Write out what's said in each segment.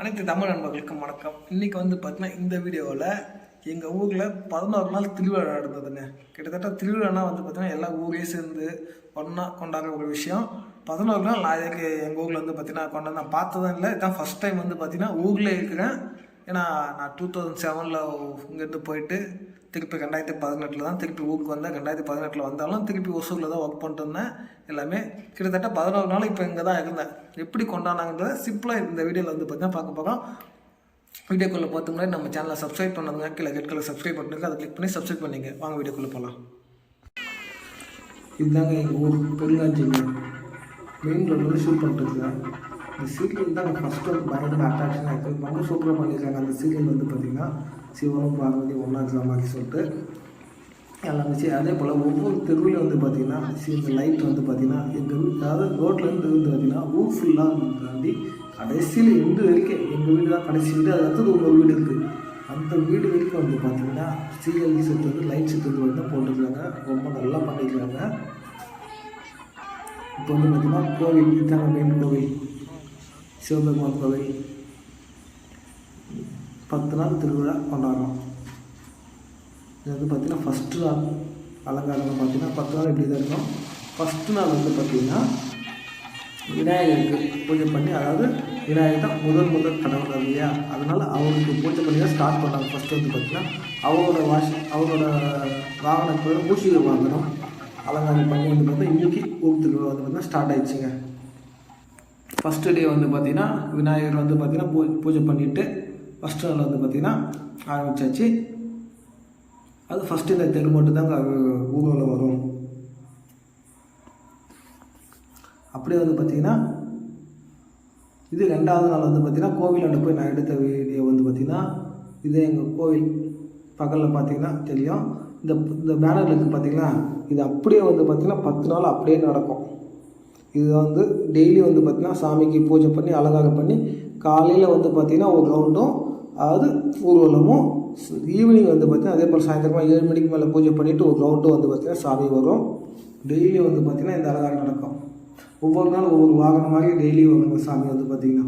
அனைத்து தமிழ் நண்பர்களுக்கும் வணக்கம். இன்றைக்கி வந்து பார்த்தீங்கன்னா இந்த வீடியோவில் எங்கள் ஊரில் பதினோரு நாள் திருவிழா நடந்ததுங்க. கிட்டத்தட்ட திருவிழானா வந்து பார்த்திங்கன்னா எல்லா ஊரையும் சேர்ந்து ஒன்றா கொண்டாடுற ஒரு விஷயம். பதினோரு நாள் நான் எங்கள் ஊரில் வந்து பார்த்திங்கன்னா கொண்டாந்து நான் பார்த்ததும் இல்லை. இதான் ஃபஸ்ட் டைம் வந்து பார்த்தீங்கன்னா ஊரில் இருக்கிறேன். ஏன்னா நான் டூ தௌசண்ட் செவனில் இங்கேருந்து போயிட்டு திருப்பி ரெண்டாயிரத்தி பதினெட்டில் தான் திருப்பி ஊருக்கு வந்தேன். ரெண்டாயிரத்தி பதினெட்டில் வந்தாலும் திருப்பி ஒசூரில் தான் ஒர்க் பண்ணிட்டு இருந்தேன். எல்லாமே கிட்டத்தட்ட பதினோரு நாள் இப்போ இங்கே தான் இருந்தேன். எப்படி கொண்டாடினாங்கன்றத சிம்பிளாக இந்த வீடியோவில் வந்து பார்த்தீங்கன்னா பார்க்க போகிறோம் வீடியோக்குள்ளே பார்த்து முன்னாடி நம்ம சேனலை சப்ஸ்கிரைப் பண்ணதுங்க. கீழே ரெட் கலர் சப்ஸ்கிரைப் பண்ணுங்க அதை கிளிக் பண்ணி சப்ஸ்கிரைப் பண்ணிங்க வாங்க வீடியோக்குள்ளே போகலாம் இதுதாங்க எங்கள் ஊர் பெருங்காஞ்சிங்க. மெயின் ரோட்டில் ஷூட் பண்ணிட்டுருக்கேன் இந்த சீரியல் தான் ஃபஸ்ட்டு வந்து பயங்கர அட்ராக்ஷனாக இருக்குது ரொம்ப சூப்பராக பண்ணியிருக்காங்க அந்த சீரியல் வந்து பார்த்திங்கன்னா சிவனும் பார்வதி ஒன்றா இருக்கிற மாதிரி சொல்லிட்டு எல்லாம் வச்சு அதே போல் ஒவ்வொரு தெருவில் வந்து பார்த்திங்கன்னா இந்த லைட் வந்து பார்த்திங்கன்னா எங்கள் அதாவது ரோட்லேருந்து வந்து பார்த்திங்கன்னா ஊர் ஃபுல்லாக தாண்டி கடைசியில் எண்டு வரைக்கும் எங்கள் வீடு தான் கடைசி வீடு அது அடுத்தது உங்கள் வீடு இருக்குது அந்த வீடு வரைக்கும் வந்து பார்த்திங்கன்னா சீரியல் செட் வந்து லைட் செட் வந்து தான் போட்டுருக்காங்க. ரொம்ப நல்லா பண்ணியிருக்காங்க இப்போ வந்து பார்த்திங்கன்னா கோவில் இதுதாங்க மெயின் கோவில். சிவபெருமான் கோவில் பத்து நாள் திருவிழா கொண்டாடுறோம். இது வந்து பார்த்திங்கன்னா ஃபஸ்ட்டு நாள் அலங்காரம் பார்த்தீங்கன்னா பத்து நாள் இப்படி தான் இருக்கும். ஃபஸ்ட்டு நாள் வந்து பார்த்திங்கன்னா விநாயகருக்கு பூஜை பண்ணி அதாவது விநாயகர் தான் முதல் முதல் கடவுள் இல்லையா? அதனால் அவருக்கு பூஜை பண்ணி தான் ஸ்டார்ட் பண்ணாங்க. ஃபஸ்ட்டு வந்து பார்த்திங்கன்னா அவரோட வாஷ் அவரோட வாகனத்தோட மூஷிகை வாங்கணும். அலங்காரம் பண்ணி வந்து பார்த்தா இன்றைக்கி ஊர் திருவிழா வந்து பார்த்தீங்கன்னா ஸ்டார்ட் ஆயிடுச்சுங்க. ஃபஸ்ட்டு டே வந்து பார்த்திங்கன்னா விநாயகர் வந்து பார்த்திங்கன்னா பூ பூஜை பண்ணிவிட்டு ஃபஸ்ட்டு நாள் வந்து பார்த்திங்கன்னா ஆரம்பிச்சாச்சு. அது ஃபஸ்ட்டு இந்த தெரு மட்டும் தாங்க ஊரில் வரும். அப்படியே வந்து பார்த்திங்கன்னா இது ரெண்டாவது நாள் வந்து பார்த்திங்கன்னா கோவிலாண்ட போய் நான் எடுத்த வீடியோ வந்து பார்த்திங்கன்னா இது எங்கள் கோவில் பகலில் பார்த்தீங்கன்னா தெரியும். இந்த இந்த பேனர் இருக்குது பார்த்தீங்களா இது அப்படியே வந்து பார்த்திங்கன்னா பத்து நாள் அப்படியே நடக்கும். இது வந்து டெய்லி வந்து பார்த்திங்கன்னா சாமிக்கு பூஜை பண்ணி அலங்காரம் பண்ணி காலையில் வந்து பார்த்திங்கன்னா ஒரு ரவுண்டும் அதாவது ஊர்வலமும் ஈவினிங் வந்து பார்த்திங்கன்னா அதே போல் சாயந்தரமாக ஏழு மணிக்கு மேலே பூஜை பண்ணிவிட்டு ஒரு ரவுண்டும் வந்து பார்த்திங்கன்னா சாமி வரும். டெய்லி வந்து பார்த்திங்கன்னா இந்த அலங்காரம் நடக்கும். ஒவ்வொரு நாள் ஒவ்வொரு வாகனம் மாதிரி டெய்லி வரும் சாமி வந்து பார்த்திங்கன்னா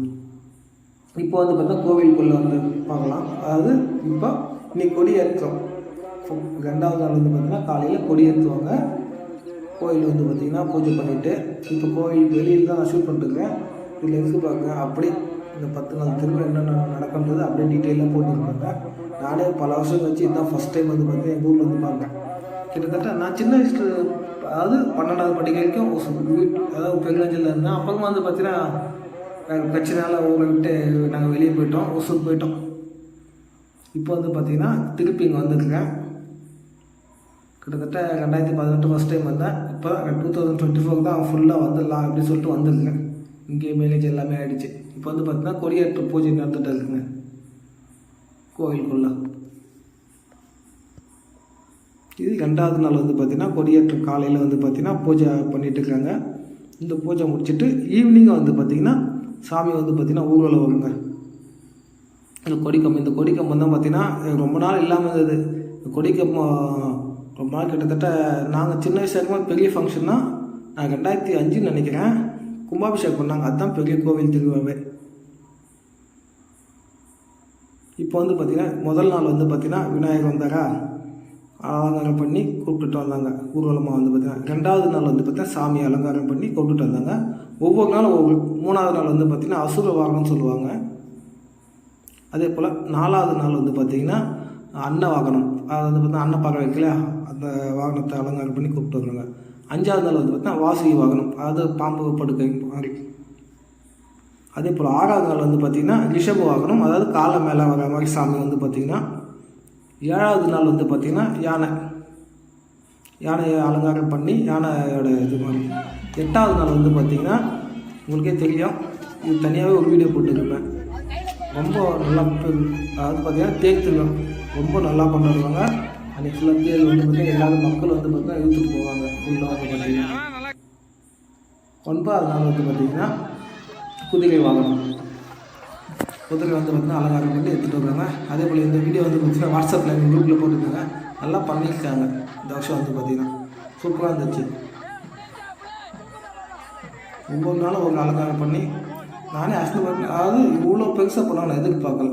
இப்போ வந்து பார்த்தா கோவிலுக்குள்ளே வந்து பார்க்கலாம். அதாவது இப்போ இன்னைக்கு கொடி ஏற்றுறோம் ரெண்டாவது நாள் வந்து பார்த்திங்கன்னா காலையில் கொடி ஏற்றுவாங்க கோயில் வந்து பார்த்திங்கன்னா பூஜை பண்ணிவிட்டு இப்போ கோயில் வெளியில் தான் நான் ஷூட் பண்ணிட்டுருக்கேன் இதில் இருந்து பார்க்க அப்படியே இந்த பத்து நாள் திரும்ப என்னென்ன நடக்கின்றது அப்படியே டீட்டெயிலாக போட்டுருப்பாங்க. நானே பல வருஷம் வச்சு இதுதான் ஃபஸ்ட் டைம் வந்து பார்த்தீங்கன்னா எங்கள் ஊரில் வந்து பார்க்குறேன் கிட்டத்தட்ட நான் சின்ன வயசு அதாவது பன்னெண்டாவது படிக்க வரைக்கும் அதாவது பெருங்கஞ்சில் இருந்தேன். அப்போ வந்து பார்த்தீங்கன்னா வேறு பிரச்சனையால் ஊரை விட்டு நாங்கள் வெளியே போயிட்டோம் ஒசூர் போயிட்டோம். இப்போ வந்து பார்த்திங்கன்னா திருப்பி இங்கே வந்துருக்கேன். கிட்டத்தட்ட ரெண்டாயிரத்தி பதினெட்டு ஃபஸ்ட் டைம் வந்தேன் இப்போ டூ தௌசண்ட் டுவெண்ட்டி ஃபோர் தான் ஃபுல்லாக வந்துடலாம் அப்படின்னு சொல்லிட்டு வந்துருங்க இங்கே மேலேஜ் எல்லாமே ஆகிடுச்சு இப்போ வந்து பார்த்தீங்கன்னா கொடியேற்ற பூஜை நடந்துகிட்டு இருக்குங்க. கோவிலுக்குள்ள. இது ரெண்டாவது நாள் வந்து பார்த்திங்கன்னா கொடியேற்ற காலையில் வந்து பார்த்திங்கன்னா பூஜை பண்ணிகிட்டு இருக்காங்க. இந்த பூஜை முடிச்சுட்டு ஈவினிங்காக வந்து பார்த்திங்கன்னா சாமி வந்து பார்த்திங்கன்னா ஊர்வலம் வருங்க. இந்த கொடிக்கம் இந்த கொடிக்கம்பம் தான் பார்த்திங்கன்னா ரொம்ப நாள் இல்லாமல் இருந்தது. கொடிக்கம்பம் அம்மா கிட்டத்தட்ட நாங்கள் சின்ன வயசாக இருக்கும்போது பெரிய ஃபங்க்ஷன்னா நான் ரெண்டாயிரத்தி அஞ்சுன்னு நினைக்கிறேன். கும்பாபிஷேகம் பண்ணாங்க. அதுதான் பெரிய கோவில் திருவிழாவே. இப்போ வந்து பார்த்திங்கன்னா முதல் நாள் வந்து பார்த்திங்கன்னா விநாயகர் வந்தாரா? அலங்காரம் பண்ணி கூப்பிட்டுட்டு வந்தாங்க. ஊர்வலமாக வந்து பார்த்திங்கன்னா ரெண்டாவது நாள் வந்து பார்த்திங்கன்னா சாமி அலங்காரம் பண்ணி கூப்பிட்டுட்டு வந்தாங்க. ஒவ்வொரு நாளும் ஒவ்வொரு மூணாவது நாள் வந்து பார்த்திங்கன்னா அசுர வாகனம்னு சொல்லுவாங்க. அதே போல் நாலாவது நாள் வந்து பார்த்திங்கன்னா அன்ன வாகனம். அது வந்து பார்த்தீங்கன்னா அன்ன பார்க்க வைக்கல அந்த வாகனத்தை அலங்காரம் பண்ணி கூப்பிட்டு வருவாங்க அஞ்சாவது நாள் வந்து பார்த்தீங்கன்னா வாசுகி வாகனம். அது பாம்பு படுக்கை மாதிரி. அதே போல் ஆறாவது நாள் வந்து பார்த்திங்கன்னா ரிஷப வாகனம். அதாவது காலை மேலே வர மாதிரி சாமி வந்து பார்த்திங்கன்னா ஏழாவது நாள் வந்து பார்த்திங்கன்னா யானை. யானையை அலங்காரம் பண்ணி யானையோட இது மாதிரி. எட்டாவது நாள் வந்து பார்த்திங்கன்னா உங்களுக்கே தெரியும் இது தனியாகவே ஒரு வீடியோ போட்டுருப்பேன். ரொம்ப நல்லா அதாவது பார்த்திங்கன்னா தேர் திருவிழா. ரொம்ப நல்லா பண்ணிடுவாங்க அன்றைக்கி ஃபுல்லாக தேர் வந்து பார்த்திங்கன்னா எல்லாரும் மக்கள் வந்து பார்த்திங்கன்னா இழுத்துட்டு போவாங்க. ஃபுல்லாக வந்து பார்த்திங்கன்னா. ஒன்பதாவது நாள் வந்து பார்த்திங்கன்னா குதிரை வாகனம். குதிரை வந்து பார்த்திங்கன்னா அலங்காரம் பண்ணி எடுத்துகிட்டு வருவாங்க அதே போல் இந்த வீடியோ வந்து பார்த்திங்கன்னா வாட்ஸ்அப்பில் எங்கள் குரூப்பில் போட்டுருக்காங்க. நல்லா பண்ணியிருக்காங்க. இந்த வருஷம் வந்து பார்த்திங்கன்னா. சூப்பராக இருந்துச்சு. ஒவ்வொரு நாளும் ஒரு அலங்காரம் பண்ணி நானே அசந்து அதாவது இவ்வளோ பெருசாக பண்ண நான் எதிர்பார்க்கல.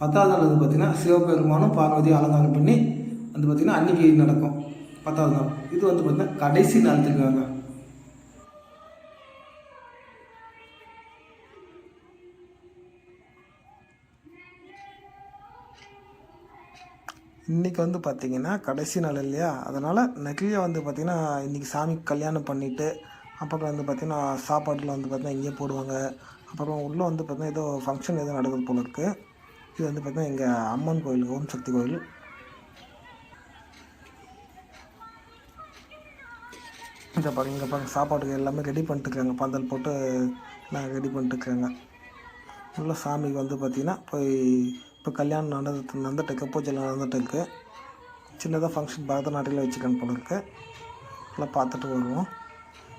பத்தாவது நாள் வந்து பார்த்தீங்கன்னா சிவபெருமானும் பார்வதி அலங்காரம் பண்ணி வந்து பார்த்திங்கன்னா அன்னைக்கு நடக்கும். பத்தாவது நாள். இது வந்து பார்த்திங்கன்னா கடைசி நாள் திருவிழாங்க இன்றைக்கி வந்து பார்த்திங்கன்னா கடைசி நாள் இல்லையா? அதனால் நிறைய வந்து பார்த்திங்கன்னா இன்றைக்கி சாமிக்கு கல்யாணம் பண்ணிவிட்டு அப்புறம் வந்து பார்த்திங்கன்னா சாப்பாட்டில் வந்து பார்த்திங்கன்னா இங்கேயே போடுவாங்க. அப்புறம் உள்ளே வந்து பார்த்திங்கன்னா ஏதோ ஃபங்க்ஷன் எதுவும் நடக்குது போல இருக்குது இது வந்து பார்த்திங்கன்னா எங்கள் அம்மன் கோயில் ஓம் சக்தி கோயில். இங்கே பாருங்க இங்கே பாருங்க சாப்பாட்டுக்கு எல்லாமே ரெடி பண்ணிட்டுருக்காங்க. பந்தல் போட்டு நாங்கள் ரெடி பண்ணிட்டுருக்காங்க. உள்ள சாமிக்கு வந்து பார்த்திங்கன்னா போய் இப்போ கல்யாணம் நடந்து நடந்துட்டுருக்கு பூஜை நடந்துட்டு இருக்கு சின்னதாக ஃபங்க்ஷன் பரதநாட்டியில் வச்சுக்கணும் போல இருக்குது நல்லா பார்த்துட்டு வருவோம்.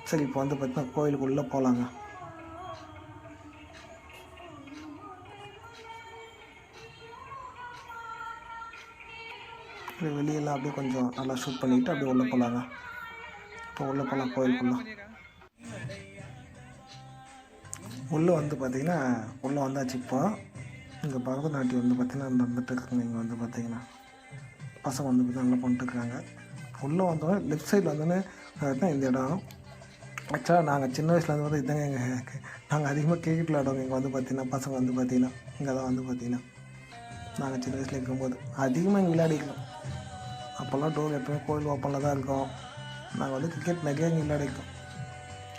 சரி இப்போ வந்து பார்த்திங்கன்னா கோயிலுக்குள்ளே போகலாங்க அப்படியே வெளியெல்லாம் அப்படியே கொஞ்சம் நல்லா ஷூட் பண்ணிக்கிட்டு அப்படியே உள்ளே போகலாங்க. இப்போ உள்ளே போகலாம் கோயிலுக்குள்ளே. உள்ளே வந்து பார்த்திங்கன்னா உள்ளே வந்தாச்சு இப்போ. இங்கே பரதநாட்டியம் வந்து பார்த்திங்கன்னா வந்துட்டு இருக்குங்க இங்கே வந்து பார்த்திங்கன்னா. பசங்க வந்து பார்த்திங்கன்னா நல்லா பண்ணிட்டுருக்காங்க. உள்ளே வந்தோடனே லெஃப்ட் சைடில் வந்தோடனே தான் இந்த இடம். ஆக்சுவலாக நாங்கள் சின்ன வயசில் வந்து வந்து இதாங்க எங்கள் நாங்கள் அதிகமாக கிரிக்கெட் விளாடுவோங்க இங்கே வந்து பார்த்திங்கன்னா பசங்க வந்து பார்த்திங்கன்னா இங்கே தான் வந்து பார்த்திங்கன்னா. நாங்கள் சின்ன வயசில் இருக்கும்போது அதிகமாக இங்கே விளையாடிக்கிறோம் அப்போல்லாம் டோர் எப்பவுமே கோயில் ஓப்பனில் தான் இருக்கும். நாங்கள் வந்து கிரிக்கெட் நிறைய இங்கே விளையாடிருக்கோம்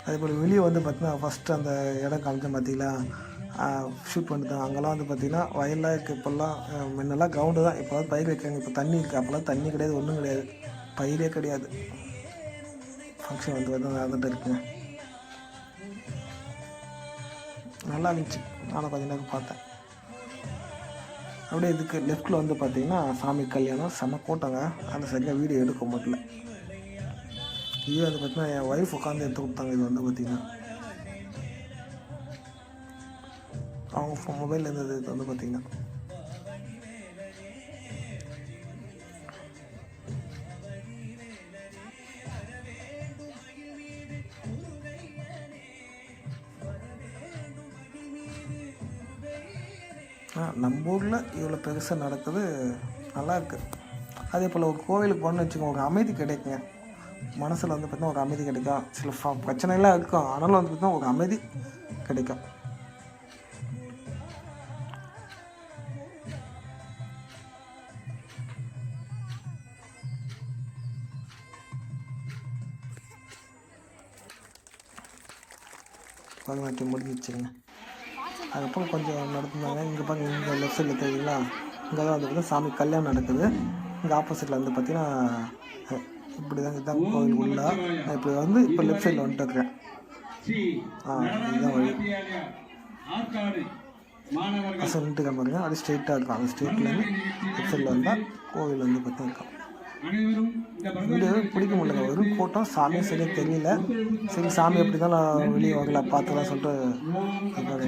அதே போல் வெளியே வந்து பார்த்திங்கன்னா ஃபஸ்ட்டு அந்த இடம் காமிச்சேன் பார்த்தீங்களா ஷூட் பண்ணிட்டோம் அங்கெல்லாம் வந்து பார்த்திங்கன்னா வயலில் இருக்குது இப்போல்லாம் முன்னெல்லாம் கிரவுண்டு தான். இப்போ பயிர் வைக்கிறாங்க. இப்போ தண்ணி இருக்குது அப்போல்லாம் தண்ணி கிடையாது ஒன்றும் கிடையாது. பயிரே கிடையாது. ஃபங்க்ஷன் வந்து வந்து நடந்துட்டு இருக்குங்க நல்லா இருந்துச்சு. நானும் கொஞ்ச நேரம் பார்த்தேன். அப்படியே இதுக்கு லெஃப்ட்டில் வந்து பார்த்தீங்கன்னா சாமி கல்யாணம் செம கூட்டங்க. அந்த சரியாக வீடியோ எடுக்க முடியல. இது வந்து பார்த்தீங்கன்னா என் ஒய்ஃப் உட்காந்து எடுத்து கொடுத்தாங்க இது வந்து பார்த்தீங்கன்னா. அவங்க மொபைல் இருந்தது இது வந்து பார்த்தீங்கன்னா. நம்ம ஊரில் இவ்வளோ பெருசாக நடக்குது நல்லா இருக்குது அதே போல் ஒரு கோவிலுக்கு போகணும்னு வச்சுக்கோங்க ஒரு அமைதி கிடைக்குங்க. மனசில் வந்து பார்த்தீங்கன்னா ஒரு அமைதி கிடைக்கும். சில ஃப பிரச்சனைலாம் இருக்கும். ஆனாலும் வந்து பார்த்தீங்கன்னா ஒரு அமைதி கிடைக்கும். பதினெட்டு முடிஞ்சிச்சுங்க அதுக்கப்புறம் கொஞ்சம் நடத்துனாங்க இங்கே பாருங்க இங்கே லெஃப்ட் சைடில் தெரியுங்களா இங்கே தான் வந்து பார்த்தீங்கன்னா சாமி கல்யாணம் நடக்குது. இங்கே ஆப்போசிட்டில் வந்து பார்த்தீங்கன்னா இப்படி தான் இதுதான் கோவில் உள்ள. நான் இப்போ வந்து இப்போ லெஃப்ட் சைடில் வந்துட்டு இருக்கிறேன். ஆ இதுதான் வழி. சொல்லிட்டு மாணவர்கள் பாருங்க அது ஸ்ட்ரெயிட்டாக இருக்கும். அந்த ஸ்ட்ரெயிட்லேருந்து லெஃப்ட் சைடில் வந்தால் கோவில் வந்து பார்த்தீங்கன்னா இருக்கும். வீடியோவே பிடிக்க முடியல வெறும் கூட்டம் சாமியும் சரியாக தெரியல. சரி சாமி எப்படி தான் நான் வெளியே வரல பார்த்துலாம் சொல்லிட்டு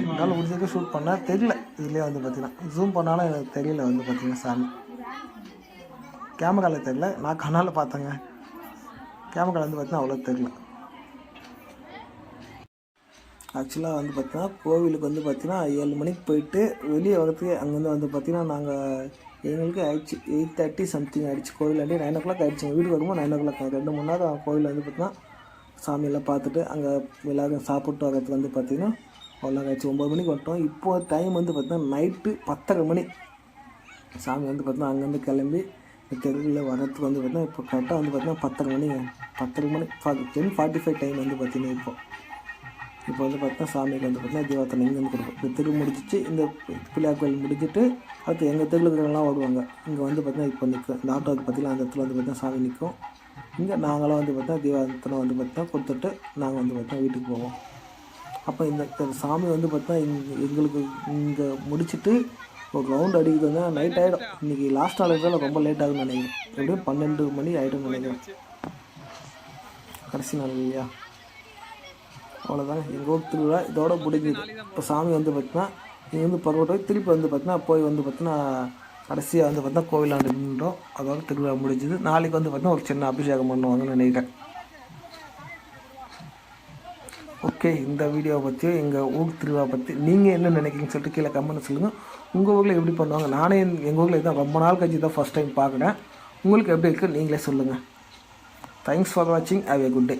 இப்போ முடிஞ்சதுக்கு ஷூட் பண்ணேன் தெரியல. இதுலேயே வந்து பார்த்தீங்கன்னா ஜூம் பண்ணாலும் எனக்கு தெரியல வந்து பார்த்தீங்கன்னா சாமி. கேமராவில் தெரியல. நான் கண்ணால் பார்த்தேங்க. கேமரா வந்து பார்த்தீங்கன்னா அவ்வளோ தெரியல. ஆக்சுவலாக வந்து பார்த்திங்கன்னா கோவிலுக்கு வந்து பார்த்தீங்கன்னா ஏழு மணிக்கு போயிட்டு வெளியே வரதுக்கு அங்கேருந்து வந்து பார்த்திங்கன்னா நாங்கள் எங்களுக்கு ஆயிடுச்சு எயிட் தேர்ட்டி சம்திங் ஆயிடுச்சு கோவில் ஆண்டி நைன் ஓ கிளாக் ஆகிடுச்சு வீட்டுக்கு வரும்போது நைன் ஓ கிளாக் ரெண்டு மணி நேரம் கோவில் வந்து பார்த்திங்கன்னா சாமியெல்லாம் பார்த்துட்டு அங்கே எல்லோரும் சாப்பிட்டு வரதுக்கு வந்து பார்த்திங்கன்னா அவ்வளோ ஆயிடுச்சு ஒம்பது மணிக்கு வந்துட்டோம் இப்போ டைம் வந்து பார்த்திங்கன்னா நைட்டு பத்தரை மணி சாமி வந்து பார்த்திங்கன்னா அங்கேருந்து கிளம்பி தெருவில் வரத்துக்கு வந்து பார்த்தீங்கன்னா இப்போ கரெக்டாக வந்து பார்த்தீங்கன்னா பத்தரை மணி பத்தரை மணி டென் ஃபார்ட்டி ஃபைவ் டைம் வந்து பார்த்தீங்கன்னா இப்போ இப்போ வந்து பார்த்தீங்கன்னா சாமிக்கு வந்து பார்த்தீங்கன்னா தீபாத்தனை இங்கேருந்து கொடுக்கும் இந்த தெரு முடிச்சிச்சு இந்த பிள்ளையார் கோயில் முடிச்சுட்டு அடுத்து எங்கள் தெருவில் இருக்கிறவங்களாம் ஓடுவாங்க இங்கே வந்து பார்த்தீங்கன்னா இப்போ நிற்கும் இந்த ஆட்டோவுக்கு பார்த்தீங்கன்னா அந்த இடத்துல வந்து பார்த்தீங்கன்னா சாமி நிற்கும் இங்கே நாங்களாம் வந்து பார்த்தீங்கன்னா தீபாத்தனை வந்து பார்த்தீங்கன்னா கொடுத்துட்டு நாங்கள் வந்து பார்த்தீங்கன்னா வீட்டுக்கு போவோம். அப்போ இந்த சாமி வந்து பார்த்தீங்கன்னா இங்கே எங்களுக்கு இங்கே முடிச்சுட்டு ஒரு ரவுண்ட் அடிக்கிறது வந்து நைட் ஆகிடும் இன்றைக்கி லாஸ்ட் நாள் இருந்தாலும் ரொம்ப லேட் ஆகும்னு நினைக்கிறேன். எப்படியும் பன்னெண்டு மணி ஆகிடும்னு நினைக்கிறேன். கடைசி நாள் இல்லையா? அவ்வளோதாங்க எங்கள் ஊர் திருவிழா இதோட முடிஞ்சுது. இப்போ சாமி வந்து பார்த்தீங்கன்னா இங்கே வந்து பருவட்டை திருப்பி வந்து பார்த்தீங்கன்னா போய் வந்து பார்த்தீங்கன்னா கடைசியாக வந்து பார்த்தீங்கன்னா கோவிலாண்டு நின்றோம். அதோட திருவிழா முடிஞ்சுது. நாளைக்கு வந்து பார்த்தீங்கன்னா ஒரு சின்ன அபிஷேகம் பண்ணுவாங்கன்னு நினைக்கிறேன். ஓகே இந்த வீடியோவை பற்றியோ எங்கள் ஊர் திருவிழா பற்றி நீங்கள் என்ன நினைக்கிறீங்கன்னு சொல்லிட்டு கீழே கமெண்ட் சொல்லுங்கள் உங்கள் ஊரில் எப்படி பண்ணுவாங்க? நானே எங்கள் ஊரில் இதான் ரொம்ப நாள் கழிச்சு தான் ஃபஸ்ட் டைம் பார்க்குறேன். உங்களுக்கு எப்படி இருக்குது நீங்களே சொல்லுங்கள் தேங்க்ஸ் ஃபார் வாட்சிங் ஹாவ் ஏ குட் டே